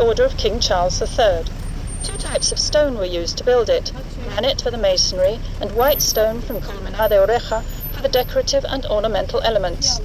order of King Charles III. Two types of stone were used to build it granite for the masonry, and white stone from Colmenar de Oreja for the decorative and ornamental elements.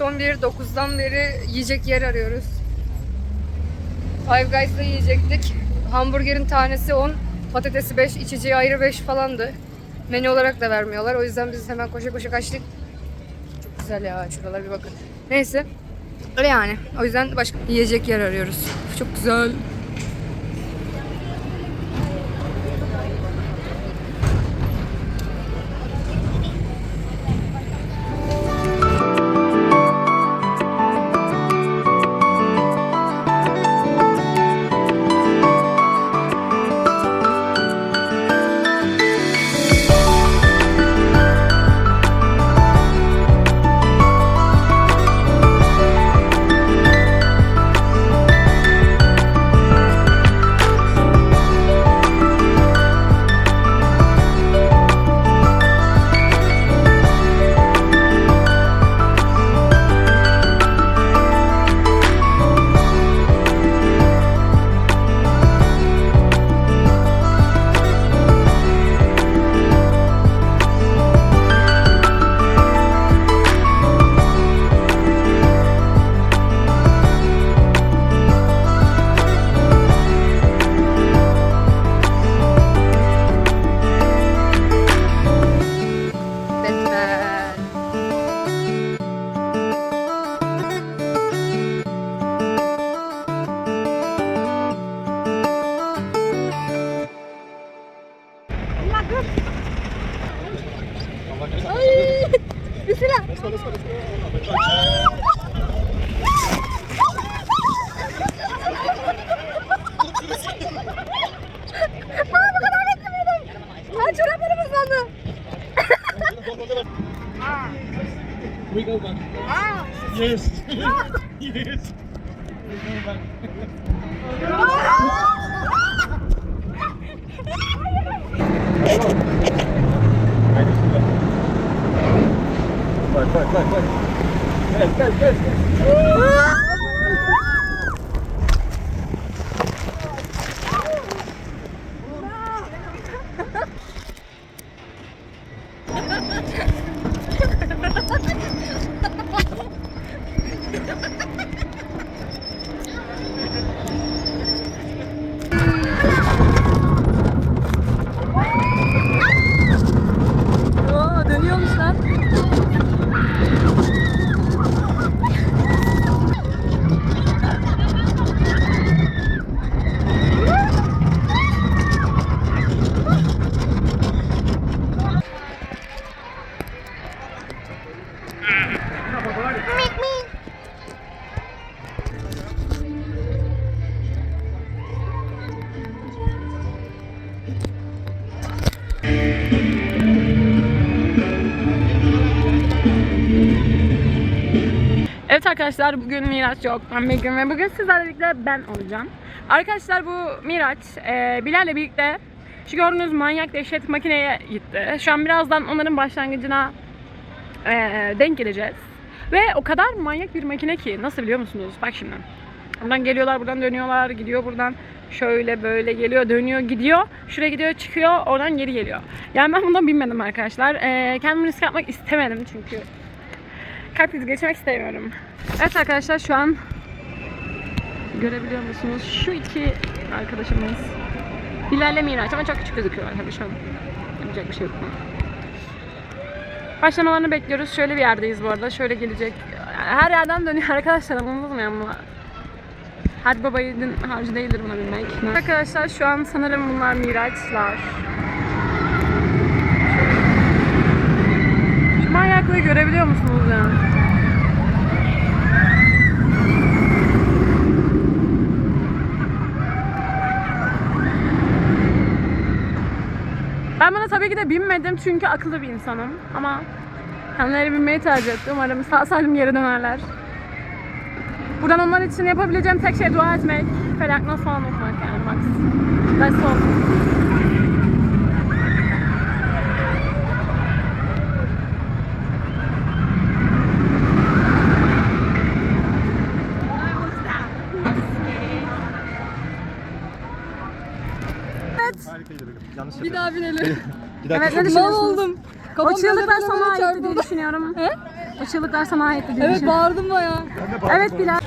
Saat 11, 9'dan beri yiyecek yer arıyoruz. Five Guys'da yiyecektik. Hamburgerin tanesi 10, patatesi 5, içeceği ayrı 5 falandı. Menü olarak da vermiyorlar. O yüzden biz hemen koşa koşa kaçtık. Çok güzel ya şuralara bir bakın. Neyse. Öyle yani. O yüzden başka yiyecek yer arıyoruz. Çok güzel. We go back. Aa. Yes. yes. We go back. Bak bak bak bak. Gel gel gel. gel. Arkadaşlar bugün Miraç yok. Ben Begüm ve bugün sizlerle birlikte ben olacağım. Arkadaşlar bu Miraç e, Bilal'le birlikte şu gördüğünüz manyak dehşet makineye gitti. Şu an birazdan onların başlangıcına e, denk geleceğiz. Ve o kadar manyak bir makine ki nasıl biliyor musunuz? Bak şimdi. Buradan geliyorlar, buradan dönüyorlar, gidiyor buradan şöyle böyle geliyor, dönüyor, gidiyor. Şuraya gidiyor, çıkıyor, oradan geri geliyor. Yani ben bundan binmedim arkadaşlar. E, kendimi risk atmak istemedim çünkü kalp krizi geçirmek istemiyorum. Evet arkadaşlar şu an görebiliyor musunuz? Şu iki arkadaşımız Bilal'le Miraç ama çok küçük gözüküyorlar tabii şu an. Yapacak bir şey yok. Başlamalarını bekliyoruz. Şöyle bir yerdeyiz bu arada. Şöyle gelecek. Her yerden dönüyor arkadaşlar anladınız mı? Her babayın harcı değildir buna binmek. Arkadaşlar şu an sanırım bunlar Miraçlar. Manyaklığı görebiliyor musunuz ya? Ben buna tabii ki de binmedim çünkü akıllı bir insanım. Ama kendileri binmeyi tercih etti. Umarım sağ salim geri dönerler. Buradan onlar için yapabileceğim tek şey dua etmek. Felak nasıl falan okumak yani max. That's all. Harikaydı Begüm. Daha binelim. Bir dakika. Evet, ne Mal düşünüyorsunuz? oldum. O çığlıklar sana aitti diye düşünüyorum. He? O çığlıklar sana aitti diye Evet düşünüyorum. bağırdım bayağı. Evet Bilal.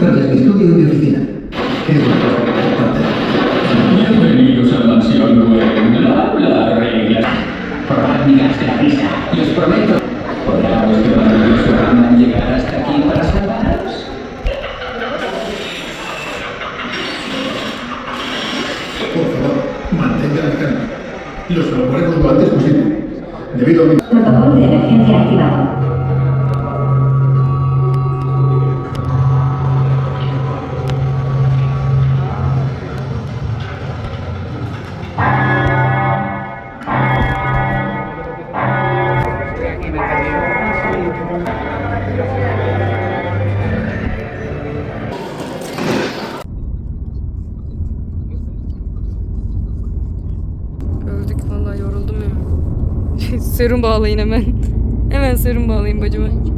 del estudio de oficina. Qué bueno. Bienvenidos a Mansión Bla Bla Reglas. De la risa. Les prometo. ¿Podrá vuestro maravilloso Batman llegar hasta aquí para salvaros? Los evacuaremos lo antes posible. Debido a mi... Protocolo de emergencia activado. serum bağlayın hemen. Hemen serum bağlayın bacıma.